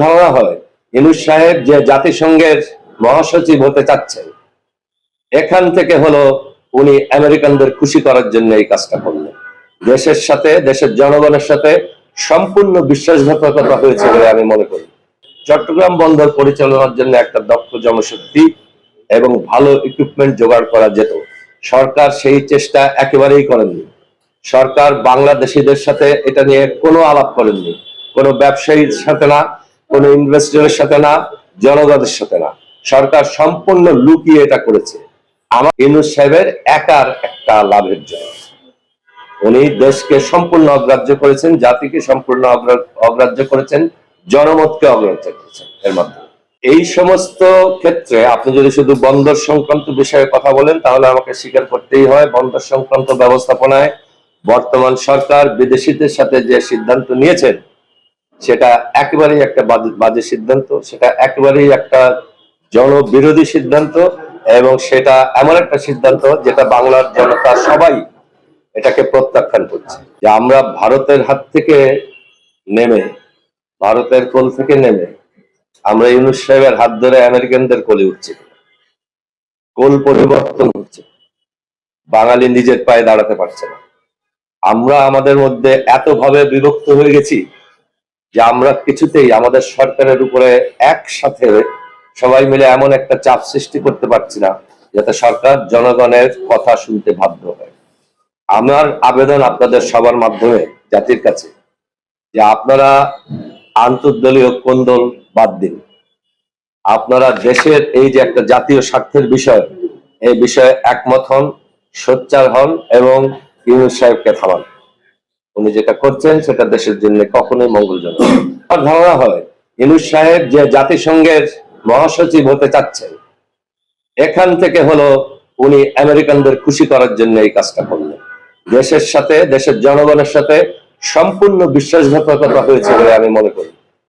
ধারণা হয়, ইনুস সাহেব যে জাতিসংঘের মহাসচিব হতে চাচ্ছেন, এখান থেকে হলো উনি আমেরিকানদের খুশি করার জন্য এই কাজটা করলেন। দেশের সাথে, দেশের জনগণের সাথে সম্পূর্ণ বিশ্বাসঘাতকতা হয়েছে বলে আমি মনে করি। চট্টগ্রাম বন্দর পরিচালনার জন্য একটা দক্ষ জনশক্তি এবং ভালো ইকুইপমেন্ট জোগাড় করা যেত। সরকার সেই চেষ্টা একেবারেই করেননি। সরকার বাংলাদেশিদের সাথে এটা নিয়ে কোনো আলাপ করেননি। কোনো ব্যবসায়ীর সাথে না কোনো ইনভেস্টরের সাথে না, জনগণের সাথে না। সরকার সম্পূর্ণ লুকিয়ে এটা করেছে। আমার ইনুস একার একটা লাভের জন্য উনি দেশকে সম্পূর্ণ অগ্রাহ্য করেছেন, জাতিকে সম্পূর্ণ অগ্রাহ্য করেছেন, জনমতকে অগ্রাহ্য করেছেন এর মাধ্যমে। এই সমস্ত ক্ষেত্রে আপনি যদি শুধু বন্দর সংক্রান্ত বিষয়ে কথা বলেন, তাহলে আমাকে স্বীকার করতেই হয় বন্দর সংক্রান্ত ব্যবস্থাপনায় বর্তমান সরকার বিদেশিদের সাথে যে সিদ্ধান্ত নিয়েছেন সেটা একেবারেই একটা বাজে- সিদ্ধান্ত, সেটা একেবারেই একটা জনবিরোধী সিদ্ধান্ত এবং সেটা এমন একটা সিদ্ধান্ত যেটা বাংলার জনতা সবাই এটাকে প্রত্যাখ্যান করছে। যে আমরা ভারতের হাত থেকে নেমে, ভারতের কোল থেকে নেমে আমরা ইউনুস সাহেবের হাত ধরে আমেরিকানদের কোলে উঠছি। কোল পরিবর্তন হচ্ছে। বাঙালি নিজের পায়ে দাঁড়াতে পারছে না। আমরা আমাদের মধ্যে এতভাবে বিভক্ত হয়ে গেছি যে আমরা কিছুতেই আমাদের সরকারের উপরে একসাথে সবাই মিলে এমন একটা চাপ সৃষ্টি করতে পারছি না যাতে সরকার জনগণের কথা শুনতে বাধ্য হয়। আমার আবেদন আপনাদের সবার মাধ্যমে, জাতির কাছে, যে আপনারা আন্তর্দলীয় কোন্দল বাদ দিন। আপনারা দেশের এই যে একটা জাতীয় স্বার্থের বিষয়, এই বিষয়ে একমত হন, সোচ্চার হন এবং ইউনুস সাহেবকে থামান। উনি যেটা করছেন, সেটা দেশের জন্য কখনোই মঙ্গলজনক আর ধারণা হয়, ইনুস সাহেব যে জাতিসংঘের মহাসচিব হতে চাচ্ছেন, এখান থেকে হলো উনি আমেরিকানদের খুশি করার জন্য এই কাজটা করলেন। দেশের সাথে, দেশের জনগণের সাথে সম্পূর্ণ বিশ্বাসঘাতকতা হয়েছে বলে আমি মনে করি।